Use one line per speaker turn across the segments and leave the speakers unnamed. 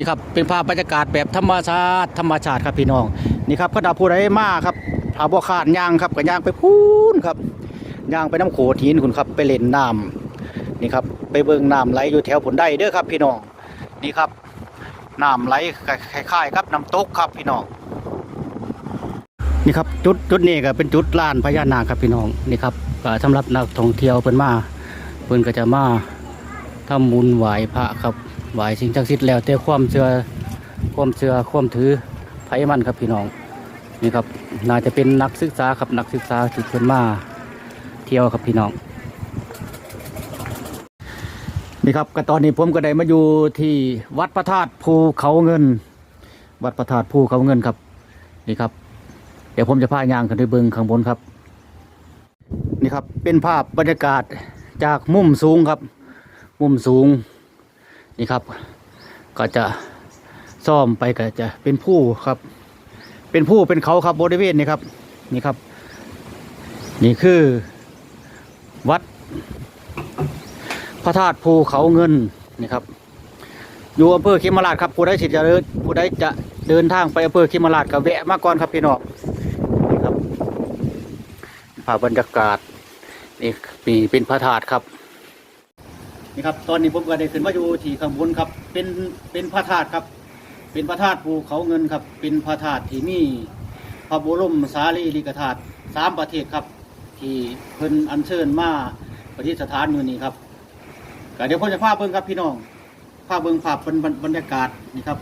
นี่ครับเป็นภาพบรรยากาศแบบธรรมชาติธรรมชาติครับพี่น้องนี่ครับก็ดาผู้ใดมาครับอาบ่ขาดย่างครับก็ย่างไปพูนครับย่างไปน้ำโขดหินคุณครับไปเล่นน้ำนี่ครับไปเบิ่งน้ำไหลอยู่แถวผลได้เด้อครับ พี่น้องนี่ครับน้ำไหลคล้ายๆครับน้ำตกครับพี่น้องนี่ครับจุดจุดนี้ก็เป็นจุดลานพญานาคครับพี่น้องนี่ครับสำหรับนักท่องเที่ยวเพิ่นมาเพิ่นก็จะมาทำบุญไหว้พระครับ ไหวสิ่งศักดิ์สิทธิ์แล้วแต่ความเชื่อความเชื่อความถือไผมันครับพี่น้องนี่ครับน่าจะเป็นนักศึกษาครับนักศึกษาที่เพิ่นมาเที่ยวครับพี่น้องนี่ครับก็ตอนนี้ผมก็ได้มาอยู่ที่วัดพระธาตุภูเขาเงิน วัดพระธาตุภูเขาเงินครับนี่ครับ เดี๋ยวผมจะพายางขึ้นไปเบิงข้างบนครับ นี่ครับเป็นภาพบรรยากาศจากมุมสูงครับ มุมสูง นี่ครับ ก็จะซ่อมไปก็จะเป็นผู้ครับ เป็นผู้เป็นเขาครับบริเวณนี้ครับ นี่ครับ นี่คือวัด พระธาตุภูเขาเงินนี่ครับ อยู่อำเภอเขมราชครับผู้ใดสิจะเดินผู้ใดจะเดินทางไปอำเภอเขมราชก็แวะมาก่อนครับพี่น้องนี่ครับภาพบรรยากาศนี่ปีเป็นพระธาตุครับ นี่ครับตอนนี้ผมก็ได้ขึ้นมาอยู่ที่ข้างบนครับ เป็นเป็นพระธาตุครับ เป็นพระธาตุภูเขาเงินครับ เป็นพระธาตุที่มีพระบรมสารีริกธาตุสามประเทศครับ ที่เพิ่นอัญเชิญมาประดิษฐานอยู่นี่ครับก็เดี๋ยวผมจะพาเบิ่งครับพี่น้องพาเบิ่งภาพเป็นบรรยากาศนี่ครับ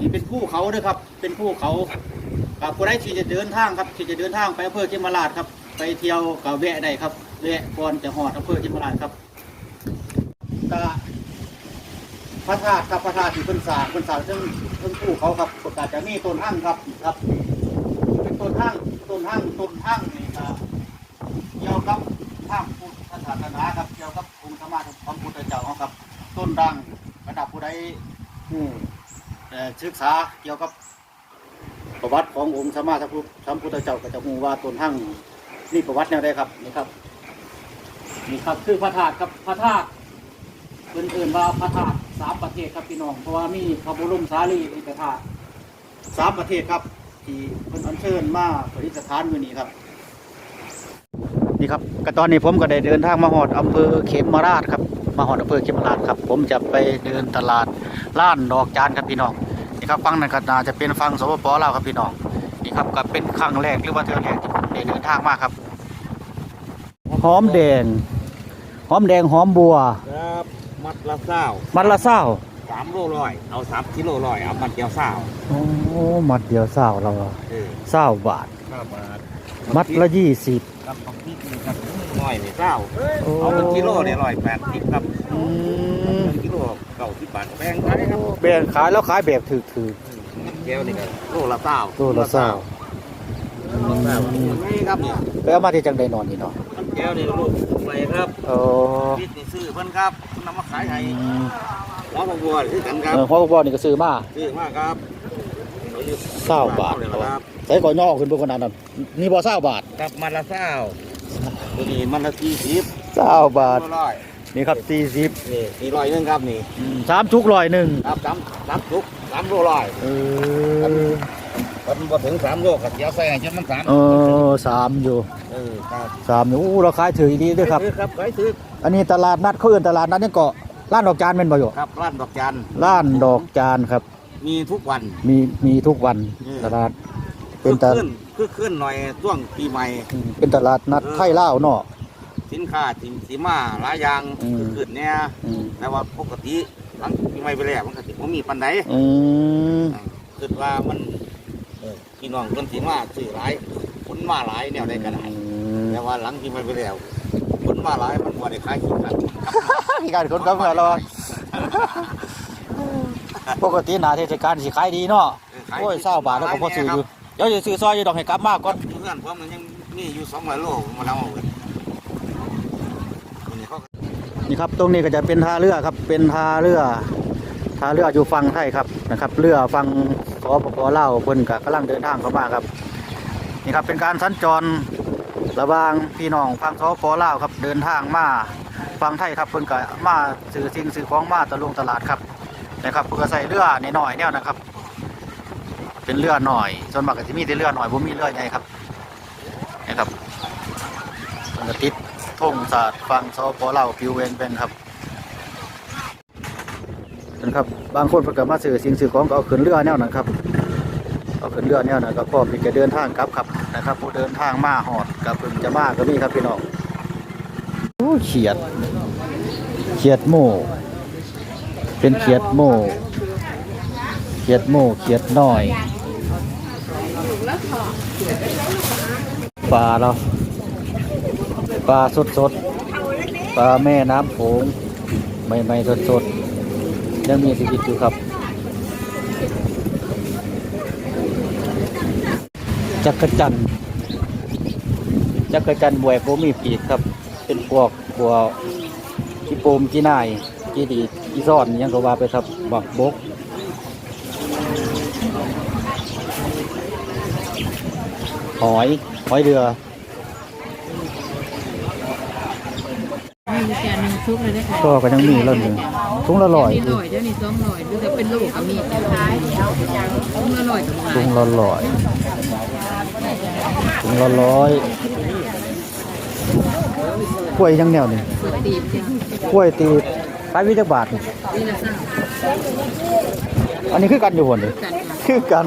นี่เป็นภูเขาเด้วยครับ เป็นภูเขากับผู้ใดที่จะเดินทางครับที่จะเดินทางไปอำเภอเขมราชครับ ไปเที่ยวกับแวะได้ครับแวะก่อนจะหอดอำเภอเขมราชครับ ก็พระธาตุครับพระธาตุที่เพิ่นสร้างเพิ่นสร้างซึ่งเพิ่นผู้เขาครับก็จะมีต้นหั่งครับครับ เป็นต้นหั่งต้นหั่งต้นหั่งนี่ก็เกี่ยวกับทางพุทธศาสนาครับเกี่ยวกับองค์ธรรมะของพุทธเจ้าเขาครับ ต้นดังระดับผู้ใดผู้เอ่อศึกษาเกี่ยวกับประวัติขององค์สมมาสัมพุทธสัมพุทธเจ้าก็จะรู้ว่าต้นหั่งนี่ประวัติแนวใดครับนี่ครับนี่ครับคือพระธาตุครับพระธาตุ เพิ่นเอื่นว่าพระธาตุสามประเทศครับพี่น้องเพราะว่ามีพระบรมสารีริกธาตุสามประเทศครับที่เพิ่นอัญเชิญมาประดิษฐานอยู่นี่ครับ นี่ครับก็ตอนนี้ผมก็ได้เดินทางมาหอดอำเภอเขมราชครับมาหอดอำเภอเขมราชครับ ผมจะไปเดินตลาดล้านดอกจานครับพี่น้องนี่ครับฟังนั่นก็น่าจะเป็นฟังสปปลาวครับพี่น้องนี่ครับก็เป็นครั้งแรกหรือว่าเทือแรกที่ผมได้เดินทางมาครับหอมแดงหอมแดงหอมบัว
ครับ มัดละเศร้า
มัดละเศร้า
สามโลร้อยเอาสามกิโลร้อยเอามัดเดียวเศร้า
โอ้มัดเดียวเศร้าเรา
เออ
เศร้าบาท
ข้าวบาท
มัดละยี่สิบ
ครับของพี่นี่ครับน้อยนี่เศร้าเอาเป็นกิโลเนี่ยร้อยแปดสิบครับ
อืม
เป็นกิโลเก้าสิบบาทแพงไปครับ
แบ่งขายแล้วขายแบบถือถือ
มันแก้วนี่ก็โลละเศร้า
ตัวละเศร้า
เศร้านี่ครับเนี่ย
ไปเอามาที่จังใดนอนนี่เนาะ
มันแก้วนี่ลูก ไปครับ
โอ้
พี่นี่ซื้อเพิ่นครับนำมาขายให้หัวบัวคือกันครับ
เออพ่อบอกนี่ก็ซื้อมา
ซื้อมากครับ
เศร้าบาท
ครับ
ใส่ก่อนย่อขึ้นเบนขนาดนั้นนี่บ่เศร้าบาท
กับมัดละเศร้าตัวนี้มันละสี่สิบ
เศร้าบาท
โลร้อย
นี่ครับสี่สิบ
นี่นี่ร้อยหนึงครับนี่
สามชุกร้อยหนึ่ง
ครับสามสามทุกสามโลร้อย
เออ
มันบ่ถึงสามโลกับเสียวใส่ให้จนมันสาม
เออสามอยู่
เออครับ
สามอยู่อู้เราขายถือดีด้วยครับ
ซื้อครับขายซื้อ
อันนี้ตลาดนัดเขาเอื่นตลาดนัดนี่เกาะร้านดอกจานเป็นบ่อยู่
ครับร้านดอกจัน
ร้านดอกจานครับ
มีทุกวัน
มีมีทุกวัน
อืม
ตลาด เป็นตลาด
ขึ้นคือขึ้นหน่อยช่วงปีใหม่
เป็นตลาดนัดไทยเล่าวเนาะ
สินค้าสินสีมาหลายอย่าง
อืม
คือขึ้นเนี่ย
อืม
แต่ว่าปกติหลังปีใหม่ไปแล้วมันก็สิบ่มีปันใด
อืม
คิดว่ามันเออ พี่น้องคนสีมาซื้อหลายคนมาหลายแนวใดก็ได้
อืม
แต่ว่าหลังปีใหม่ไปแล้วคนมาหลายมันบ่ได้ขายขี้กัน
มีการคนกับเราปกติหนาเทศกาลสิขายดีเนาะโอ้ยเศร้าบาทแล้วก็พอซื้ออยู่เดี๋ยวจะซื้อซอยอยู่ดอกให้กลับมาก่อน
เพื่อนผมมันยังมีอยู่สองร้อยโลมาแล้วเอาเว้ยคนนี้เขาก็
นี่ครับตรงนี้ก็จะเป็นท่าเรือครับเป็นท่าเรือ ท่าเรืออยู่ฝั่งไทยครับนะครับเรือฝั่งสปปลาเพิ่นก็กำลังเดินทางเข้ามาครับนี่ครับเป็นการสัญจรระหว่างพี่น้องฝั่งสปปลาครับเดินทางมาฝั่งไทยครับเพิ่นก็มาซื้อสิ่งซื้อของมาตะลุงตลาดครับนะครับเพื่อใส่เรือหน่อยเนี่ยนะครับ เป็นเรือหน่อยส่วนมากก็จะมีแต่เรือหน่อยผมมีเรือใหญ่ครับนะครับติดธงศาสตร์ฟังซอปอเล่าวผิวเวนเป็นครับ ครับ บางคนเพิ่นก็มาซื้อสิ่งซื้อของก็เอาขึ้นเรือแนวนั้นครับ เอาขึ้นเรือเนี่ยนะก็พร้อมที่จะเดินทางกลับครับนะครับ ผู้เดินทางมาหอดกับเพิ่งจะมาก็มีครับพี่น้องโอ้เขียด เขียดโม่เป็นเขียดโม่เขียดโม่เขียดน้อยปลาเราปลาสดสดๆปลาแม่น้ำโขงใหม่ๆสดสดๆ ยังมีชีวิตอยู่ครับ จักรจันจักรจันบวยโบมีปีกครับ เป็นพวกพวกกีโปมกีนายกีดีกีซ่อนยังก็ว่าไปครับบักบกหอย หอยเรือ
มีแกนหนึ่งชุบเลยได้ค่ะ
ก็ก็ยังมีแล้วหนึ่งถุงละร้อย
นี่ลอยเดี๋ยวนี้สองลอยหรือจะเป็นโลกับมีทุ่งละลอยกับ
ถุงละร้อยถุงละร้อยกล้วยยังแนวนี่
เปิดตีบเช่น
กล้วยตีบขายวิจักบาทนี่
นี่ละสั่ง
อันนี้คือกันอยู่บนเลย
กันค่ะ
คือกัน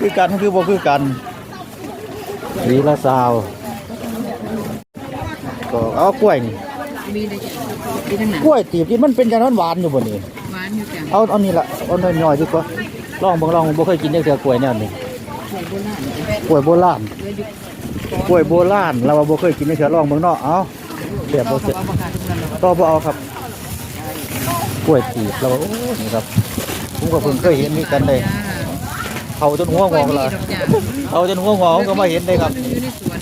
คือกันคือบ่คือกันวีละซาวก็เอากล้วยนี่
มีได้จ้ะมีทั้งนั้น
กล้วยตีบที่มันเป็นจังนั้นหวานอยู่บ่นี่
หวานอยู่จ้ะ
เอาเอานี่ละเอาน้อยๆดีกว่าลองเบิ่งลองบ่เคยกินจักเทื่อกล้วยแนวนี้
ใส่โบราณ
กล้วยโบราณ
เหลืออยู่
กล้วยโบราณเราว่าบ่เคยกินจักเทื่อลองเบิ่งเนาะเอาเสียบ
ต่อ
บ่
กั
เสี
บ
ย
เอาราคาทุกนั้นแล้ว
ต่อบ่เอาครับกล้วยตีบเราว่าโอ้นี่ครับผมก็เพิ่งเคยเห็นมีกันเลยเขาจนหัวง
กล้วย
อก
มี
ละ
ดอกจ้ะ
เอาจนหัวงอกก็มาเห็นเลยครับ
อยู่ในสวน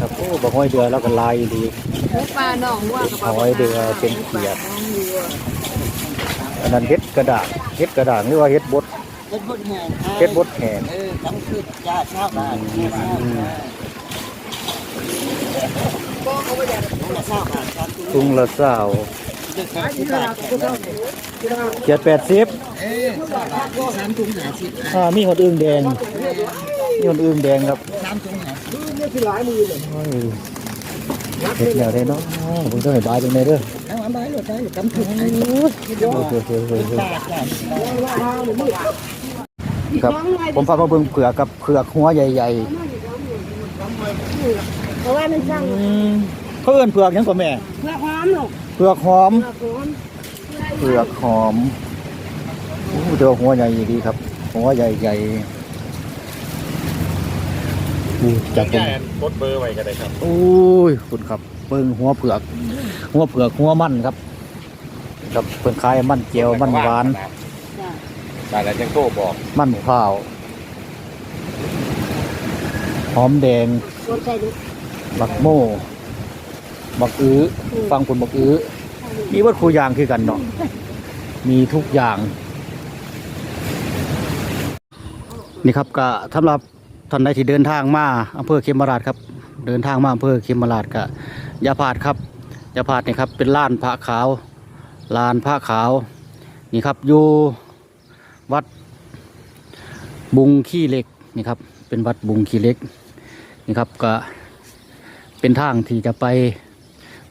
ครับโอ้บ่ห้อยเดือแล้วก็ลายดี
หมูปลาหนองว่ากับ
หอยเดือเป็นเขียดอันนั้นเฮ็ดกระดาษเฮ็ดกระดาษหรือว่าเฮ็ดบด
เป็นบทแห่ง
เฮ็ดบดแหง
เออต้องคือจ้าชาวบ้าน
อืม
ชาวบ้านครับ
ถุงละเศร้า
คือการที่บ้าน
เขียดแปดสิบ
เออชาวบ้านก็สามถุงหาสิบ
อ่ามีหดอึ่งแดงมีหดอึ่งแดงครับ
สามถุงหาสิบ
โอ้ย เฮ็ดแล้วได้เนาะผมต้องให้บายจังได๋เด้อ
เอาอันใดหรือใดหรือกำถุงไอ้
โอ้ยโอ้ยโอ้ยโอ้ยโอ้ย
ป้าจ้า
ครับผมพามาเบิ่งเผือกกับเผือกหัวใหญ่
เพราะว่ามันสั่ง
ๆอืมเขาเอิ้นเผือกหยังกว่าแม่
เพื่อความหรอก
เผือกหอม
เพื่อความ
เผือกหอมโอ้เดี๋ยวหัวใหญ่ดีครับหัวใหญ่ใหญ่นี่จับผม
กดเบอร์ไว้ก็ได้ครับ
โอ้ยคุณครับเบิ่งหัวเผือก หัวเผือกหัวมันครับ ครับเพิ่นขายมันเจียวมันหวาน
แต่แล้วจังโตบอก
มันพร้าวหอมแดง
รถใจดุ
บักโม่บักอื้อฟังคุณบักอื้อมีวัตถุอย่างคือกันเนาะมีทุกอย่าง นี่ครับก็สำหรับ ท่านใดที่เดินทางมาอำเภอเขมราชครับ เดินทางมาอำเภอเขมราชก็อย่าพลาดครับอย่าพลาดนี่ครับเป็นลานพระขาวลานพระขาวนี่ครับอยู่วัดบุงขี้เล็กนี่ครับเป็นวัดบุงขี้เล็กนี่ครับก็เป็นทางที่จะไป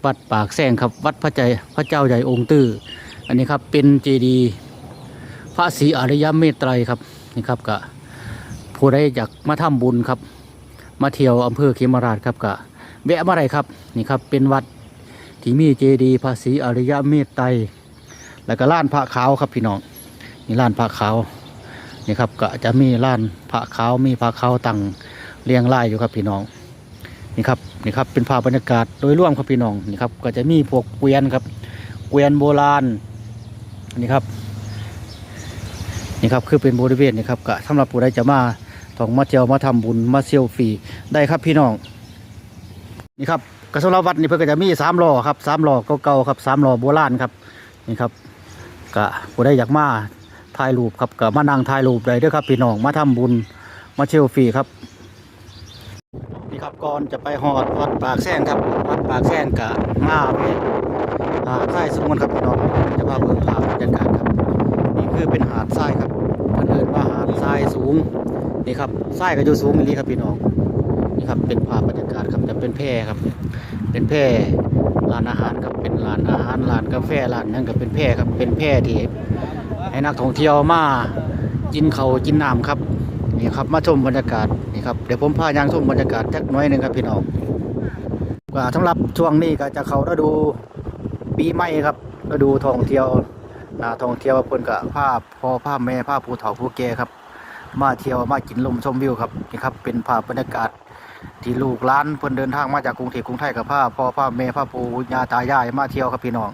วัดปากแซงครับวัดพระใจพระเจ้าใหญ่องค์ตื้ออันนี้ครับเป็นเจดีย์พระศรีอริยเมตไตรครับนี่ครับก็ ผู้ใดอยากมาทำบุญครับ มาเที่ยวอำเภอเขมราชครับก็แวะมาได้ครับนี่ครับเป็นวัดที่มีเจดีย์ภาษีอริยเมตไตรแล้วก็ล้านพระขาวครับพี่น้องนี่ล้านพระขาวนี่ครับก็จะมีล้านพระขาวมีพระขาวตั้งเรียงรายอยู่ครับพี่น้องนี่ครับนี่ครับเป็นภาพบรรยากาศโดยรวมครับพี่น้องนี่ครับก็จะมีพวกเกวียนครับเกวียนโบราณนี่ครับนี่ครับคือเป็นบริเวณนี่ครับก็สำหรับผู้ใดจะมา ต้องมาเที่ยวมาทำบุญมาเซียวฟรีได้ครับพี่น้องนี่ครับกระสำหรับวัดนี่เพื่อจะมีสามล้อครับสามล้อเก่าๆครับสามล้อโบราณครับนี่ครับก็ผู้ใดอยากมาถ่ายรูปครับก็มานั่งถ่ายรูปได้ด้วยครับ พี่น้องมาทำบุญมาเที่ยวฟรีครับนี่ครับก่อนจะไปหอดวัดปากแซงครับวัดปากแซงกะมาเวะหาดทรายสูงกันครับพี่น้องจะพาเบิ่งภาพบรรยากาศครับ นี่คือเป็นหาดทรายครับเพิ่นเอิ้นว่าหาดทรายสูง นี่ครับทรายก็อยู่สูงอย่างนี้ครับพี่น้องนี่ครับเป็นภาพบรรยากาศครับแต่เป็นแพร่ครับ เป็นแพร่ร้านอาหารครับเป็นร้านอาหารร้านกาแฟร้านนั่นก็เป็นแพร่ครับเป็นแพร่ที่ให้นักท่องเที่ยวมากินเขากินน้ำครับนี่ครับมาชมบรรยากาศนี่ครับเดี๋ยวผมพายางชมบรรยากาศจักหน้อยหนึ่งครับพี่น้องว่าสำหรับช่วงนี้ก็จะเข้าฤดูปีใหม่ครับฤดูท่องเที่ยวนาท่องเที่ยวเพิ่นก็ภาพพอภาพแม่ภาพผู้เฒ่าผู้แก่ครับ มาเที่ยวมากินลมชมวิวครับนี่ครับเป็นภาพบรรยากาศที่ลูกหลานเพิ่นเดินทางมาจากกรุงเทพกรุงไทยกับพ่อพ่อพ่อแม่พ่อปู่ย่าตายายมาเที่ยวครับพี่น้อง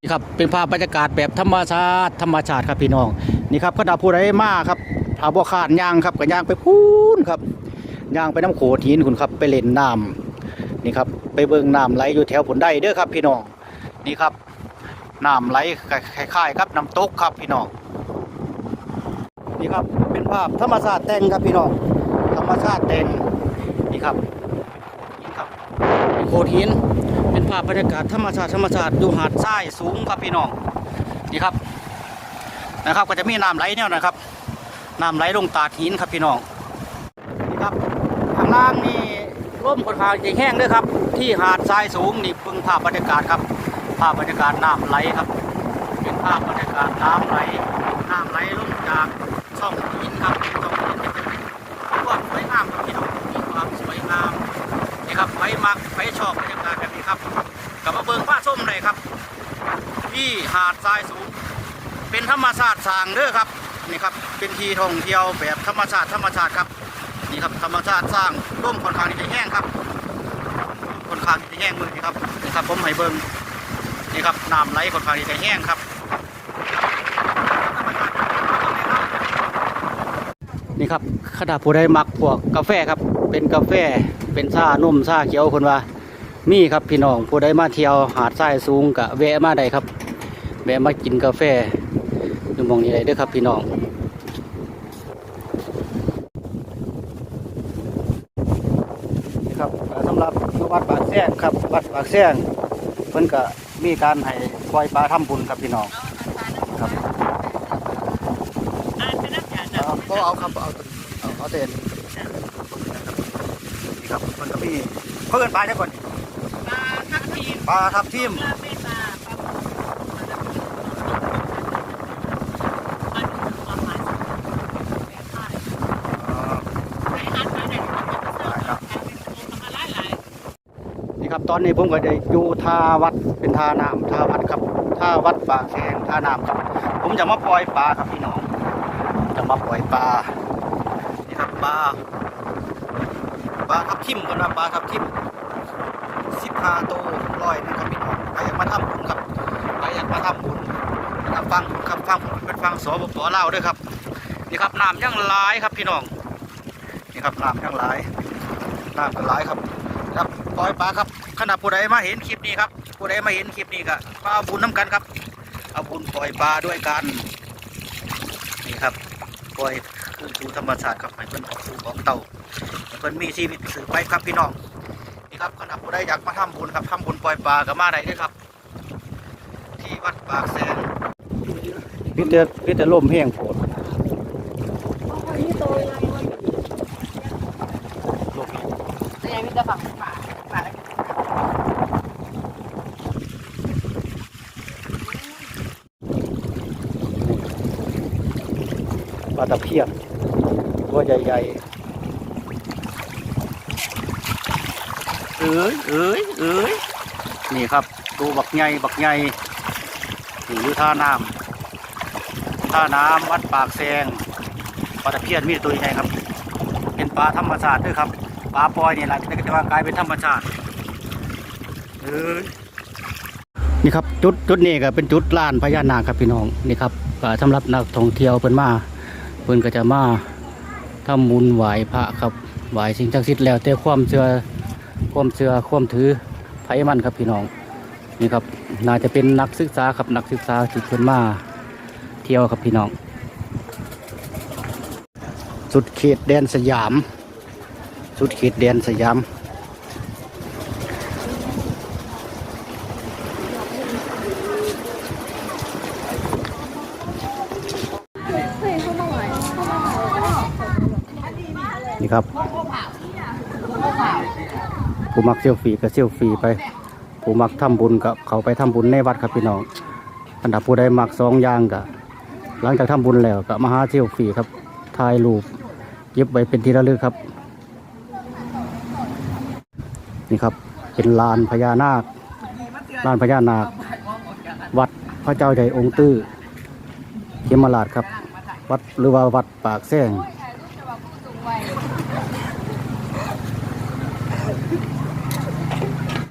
นี่ครับเป็นภาพบรรยากาศแบบธรรมชาติธรรมชาติครับพี่น้องนี่ครับขณะผู้ใดมาครับถ้าบ่ขาดย่างครับก็ย่างไปพูนครับย่างไปน้ำโขดหินคุณครับไปเล่นน้ำนี่ครับไปเบิ่งน้ำไหลอยู่แถวผลได้เด้อครับ พี่น้องนี่ครับน้ำไหลคล้ายๆครับน้ำตกครับพี่น้องนี่ครับ ภาพธรรมชาติแต่งครับพี่น้องธรรมชาติแต่งนี่ครับนี่ครับโขดหินเป็นภาพบรรยากาศธรรมชาติธรรมชาติอยู่หาดทรายสูงครับพี่น้องนี่ครับนะครับก็จะมีน้ำไหลเนี่ยนะครับน้ำไหลลงตาดหินครับพี่น้องนี่ครับข้างล่างนี่ร่มค่อนข้างจะแห้งด้วยครับ ที่หาดทรายสูงนี่เพิ่งภาพบรรยากาศครับ ภาพบรรยากาศน้ำไหลครับ เป็นภาพบรรยากาศน้ำไหลน้ำไหลลงจาก ช่องหินครับช่องหินจะเป็นความสวยงามครับพี่น้องมีความสวยงามนี่ครับไฟมักไฟชอบบรรยากาศแบบนี้ครับกับมาเบิงผ้าส้มเลยครับที่หาดทรายสูง เป็นธรรมชาติสร้างเด้อครับนี่ครับเป็นที่ท่องเที่ยวแบบธรรมชาติธรรมชาติครับนี่ครับธรรมชาติสร้างร่มค่อนข้างที่จะแห้งครับค่อนข้างที่จะแห้งมือครับนี่ครับผมให้เบิ่งนี่ครับน้ำไหลค่อนข้างที่จะแห้งครับ นี่ครับขณะผู้ใดมักพวกกาแฟครับ เป็นกาแฟเป็นชานุ่มชาเขียวคนว่ามีครับพี่น้องผู้ใดมาเที่ยวหาดทรายสูงกะแวะมาได้ครับ แวะมากินกาแฟอยู่มองนี้ได้เด้อครับพี่น้องนี่ครับอ่าสำหรับวัดปากแซงครับวัดปากแซงเพิ่นก็มีการให้ปล่อยปลาทำบุญครับพี่น้องครับ เอาก็เอาครับเอาเอาเอาเต็นนี่ครับมันก็มีเพื่อนปลาเนี่ยก่อน
ปลาทับทิม
ปลาทับทิม
ปลาเมตาปลาปลาดุกปลาหมายแบบไทย
เอ่อ
ใช้อาหารมาได้ครับมาหลายหลาย
นี่ครับตอนนี้ผมก็ได้อยู่ท่าวัดเป็นท่าน้ำท่าวัดครับท่าวัดปากแสงท่าน้ำครับ ผมจะมาปล่อยปลาครับพี่น้อง มาปล่อยปลานี่ครับปลาปลาทับทิมกันนะปลาทับทิมสิบห้าตัวร้อยนะครับพี่น้องใครอยากมาทำบุญครับใครอยากมาทำบุญนะครับฟังครับฟังบุญเป็นฟังสปปลาด้วยครับนี่ครับน้ำยังหลายครับพี่น้องนี่ครับน้ำยังหลายน้ำก็หลายครับครับปล่อยปลาครับขณะผู้ใดมาเห็นคลิปนี้ครับผู้ใดมาเห็นคลิปนี้ก็มาเอาบุญน้ำกันครับเอาบุญปล่อยปลาด้วยกัน ปล่อยคืนสู่ธรรมชาติครับให้เพิ่นออกสู่ของเต่าให้เพิ่นมีชีวิตสืบไปครับพี่น้องนี่ครับขณะผู้ใดอยากมาทำบุญครับทำบุญปล่อยปลากับมาได้เลยครับ ที่วัดปากแสนพิเตอร์พิเตอร์ลมแห้งโผด
นี่โตยังไงวะ
ลมแห้ง
แต่ยังมีแต่ฝั่งป่าป่า
ปลา ตะเพียนตัวใหญ่ๆ เอ้ยเอ้ยเอ้ยนี่ครับตัวบักใหญ่บักใหญ่นี่อยู่ท่าน้ำท่าน้ำวัดปากแซงปลาตะเพียนมีตัวใหญ่ครับ เป็นปลาธรรมชาติด้วยครับปลาปล่อยนี่แหละจะจะว่ากลายเป็นธรรมชาติเอ้ยนี่ครับจุดจุดนี้ก็เป็นจุดลานพญานาคครับพี่น้องนี่ครับสำหรับนักท่องเที่ยวเพิ่นมา เพิ่นก็จะมาทำบุญไหว้พระครับไหว้สิ่งศักดิ์สิทธิ์แล้วแต่ความเชื่อความเชื่อความถือไผมันครับพี่น้องนี่ครับน่าจะเป็นนักศึกษาครับนักศึกษาที่เพิ่นมาเที่ยวครับพี่น้อง สุดเขตแดนสยาม สุดเขตแดนสยาม ผู้มักเซลฟี่ก็เซลฟี่ไปผู้มักทำบุญก็เขาไปทำบุญในวัดครับพี่น้องอันดับผู้ใดมักสองอย่างก็หลังจากทำบุญแล้วก็มาหาเซลฟี่ครับถ่ายรูปเก็บไว้เป็นที่ระลึกครับ นี่ครับเป็นลานพญานาคลานพญานาค วัดพระเจ้าใหญ่องค์ตื้อเขมราชครับ วัดหรือว่าวัดปากแซง